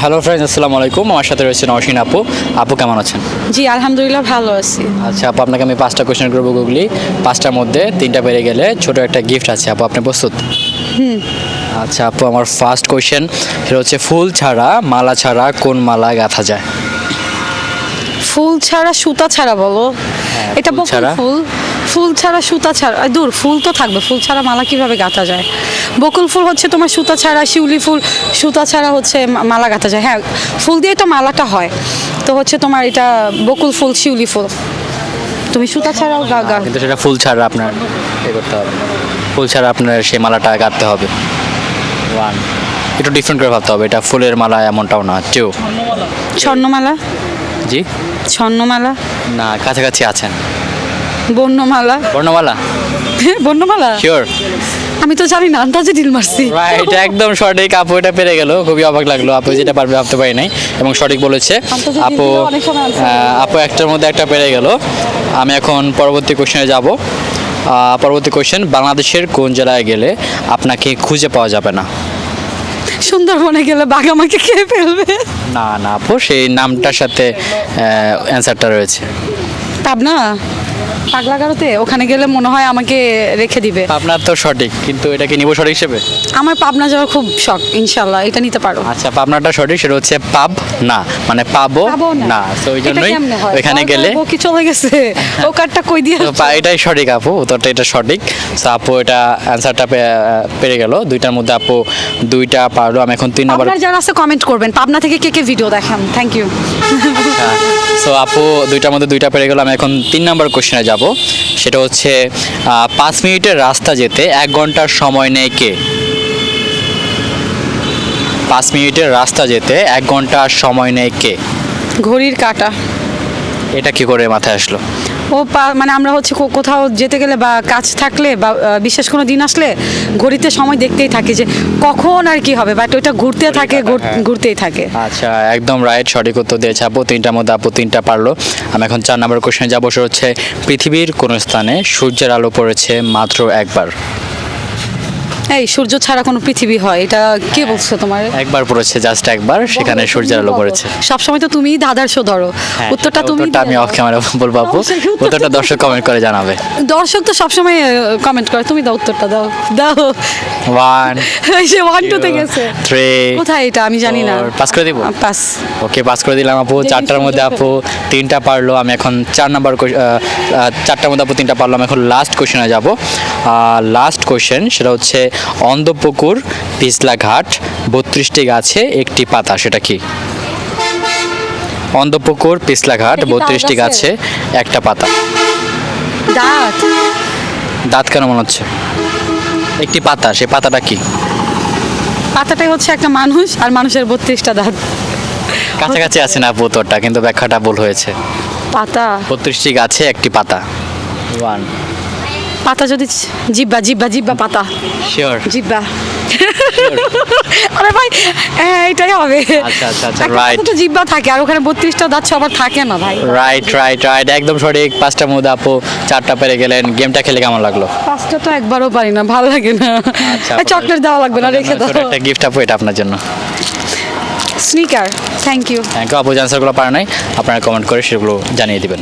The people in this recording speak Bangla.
হ্যালো ফ্রেন্ডস আসসালামু আলাইকুম। আমার সাথে রয়েছে নওশিন আপু। আপু কেমন আছেন? জি আলহামদুলিল্লাহ ভালো আছি। আচ্ছা আপু আপনাকে আমি পাঁচটা কোয়েশ্চেন করব গুগলি পাঁচটার মধ্যে তিনটা পেরে গেলে ছোট একটা গিফট আছে। আপু আপনি প্রস্তুত? আচ্ছা আপু আমার ফার্স্ট কোয়েশ্চেন সেটা হচ্ছে ফুল ছাড়া মালা ছাড়া কোন মালা গাঁথা যায়? ফুল ছাড়া সুতা ছাড়া বলো? এটা ফুল বকুল ছাড়া? ফুল। ফুল ছাড়া সুতা ছাড়া দূর ফুল তো থাকবে। ফুল ছাড়া মালা কীভাবে গাঁথা যায়? বকুল ফুল হচ্ছে তোমার সুতা ছাড়া শিউলি ফুল সুতা ছাড়া হচ্ছে মালা গাঁথা যায়। হ্যাঁ ফুল দিয়ে তো মালাটা হয়। তো হচ্ছে তোমার এটা বকুল ফুল শিউলি ফুল। তুমি সুতা ছাড়াও গা গা কিন্তু সেটা ফুল ছাড়া আপনার এ করতে হবে। ফুল ছাড়া আপনার সেই মালাটা গাঁথতে হবে। ওয়ান একটু ডিফারেন্ট করে ভাবতে হবে। এটা ফুলের মালা এমনটাও না টু স্বর্ণমালা জি? স্বর্ণমালা না কাছাকাছি আছেন। বর্ণমালা। বর্ণমালা? বর্ণমালা? শিওর আমি তো জানি না আন্দাজে ডিল মারছি। রাইট একদম সঠিক। আপু এটা পেরে গেল। খুবই অবাক লাগল। আপু যেটা পারবে ভাবতে পারি নাই এবং সঠিক বলেছে। আপু আপু একটার মধ্যে একটা পেরে গেল। আমি এখন পরবর্তী কোশ্চেনে যাব। পরবর্তী কোশ্চেন বাংলাদেশের কোন জেলায় গেলে আপনাকে খুঁজে পাওয়া যাবে না? সুন্দরবনে গেলে বাঘ আমাকে খেয়ে ফেলবে। না না আপু সেই নামটার সাথে অ্যান্সারটা রয়েছে। পাবনা? পাগলা গারোতে ওখানে গেলে মনে হয় আমাকে রেখে দিবে। আপনার তো সঠিক কিন্তু এটা কি নিব সঠিক হিসেবে? আমার পাবনা যাওয়ার খুব শখ ইনশাল্লাহ এটা নিতে পারো। আচ্ছা পাবনাটা সঠিক সেটা হচ্ছে পাব না মানে পাবো না। তো ওই জন্যই আমার গেলে বউ কি চলে গেছে। ও কার্ডটা কই দিয়ে এটাই সঠিক আপু উত্তরটা এটা সঠিক। তো আপু এটা অ্যান্সারটা পেরে গেল। দুইটার মধ্যে আপু দুইটা পারল আমি এখন তিন নম্বর আপনার যারা আছে কমেন্ট করবেন। পাবনা থেকে কে কে ভিডিও দেখান? থ্যাংক ইউ সো আপু দুইটার মধ্যে দুইটা পেরে গেলাম। আমি এখন তিন নম্বর কোশ্চেনে যাব। সেটা হচ্ছে পাঁচ মিনিটের রাস্তা যেতে এক ঘণ্টার সময় নেয় কে? পাঁচ মিনিটের রাস্তা যেতে এক ঘণ্টার সময় নেয় কে? ঘড়ির কাটা। এটা কি করে মাথায় আসলো? ও মানে আমরা হচ্ছে কোথাও যেতে গেলে বা কাজ থাকলে বা বিশেষ কোনো দিন আসলে ঘড়িতে সময় দেখতেই থাকি যে কখন আর কি হবে বাট ওইটা ঘুরতে থাকে হ্যাঁ। ঘুরতেই থাকে। আচ্ছা একদম রাইট সঠিক উত্তর দিয়েছে আপু তিনটার মধ্যে আপু তিনটা পারল। আমি এখন চার নম্বর কোশ্চেনে যাব সে হচ্ছে পৃথিবীর কোন স্থানে সূর্যের আলো পড়েছে মাত্র একবার। এই সূর্য ছাড়া কোনো পৃথিবী হয় এটা কে বলছো তোমার? একবার পড়েছে জাস্ট একবার সেখানে সূর্যের আলো পড়েছে। সবসময় তো তুমিই দাদার শো ধরো। হ্যাঁ, উত্তরটা তুমি উত্তরটা আমি অফ ক্যামেরা বলব আপু। উত্তরটা দর্শক কমেন্ট করে জানাবে। দর্শক তো সবসময় কমেন্ট করে। তুমি দাও উত্তরটা দাও। দাও। ওয়ান এই যে ওয়ান টুতে গেছে। থ্রি কোথায় এটা? আমি জানি না। পাস করে দিব? পাস ওকে পাস করে দিলাম আপু। চারটার মধ্যে আপু তিনটা পারল। আমি এখন চার নাম্বার চারটার মধ্যে আপু তিনটা পারলাম এখন লাস্ট কোশ্চেনে যাব। লাস্ট কোশ্চেন সেটা হচ্ছে অন্ধপুকুর পিছলা ঘাট বত্রিশটি গাছে একটি পাতা সেটা কি? অন্ধপুকুর পিছলা ঘাট বত্রিশটি গাছে একটা পাতা। দাঁত। দাঁত কেন মনে হচ্ছে? একটি পাতা সে পাতাটা কি? পাতাটাই হচ্ছে একটা মানুষ আর মানুষের বত্রিশটা দাঁত। কাছাকাছি আছে না আপু কিন্তু ব্যাখ্যাটা ভুল হয়েছে। পাতা। বত্রিশটি গাছে একটি পাতা। ওয়ান পাতা যদি জিব্বা জিব্বা জিব্বা পাতা। শিওর জিব্বা। আরে ভাই হ্যাঁ এটাই হবে। আচ্ছা, আচ্ছা, আচ্ছা. তো জিব্বা থাকে আর ওখানে বত্রিশটা দাঁত সবার থাকে না ভাই। রাইট রাইট রাইট একদম সঠিক। পাঁচটা মধ্যে আপু চারটা পেরে গেলেন। গেমটা খেলে কেমন লাগল? পাঁচটা তো একবারও পারি না ভালো লাগে না। আচ্ছা, চকলেট দেওয়া লাগবে না রেখে দাও। একটা গিফট আপু এটা আপনার জন্য। Sneaker thank you thank you আপু যে আনসারগুলো পারে নাই আপনারা কমেন্ট করে সেগুলো জানিয়ে দিবেন।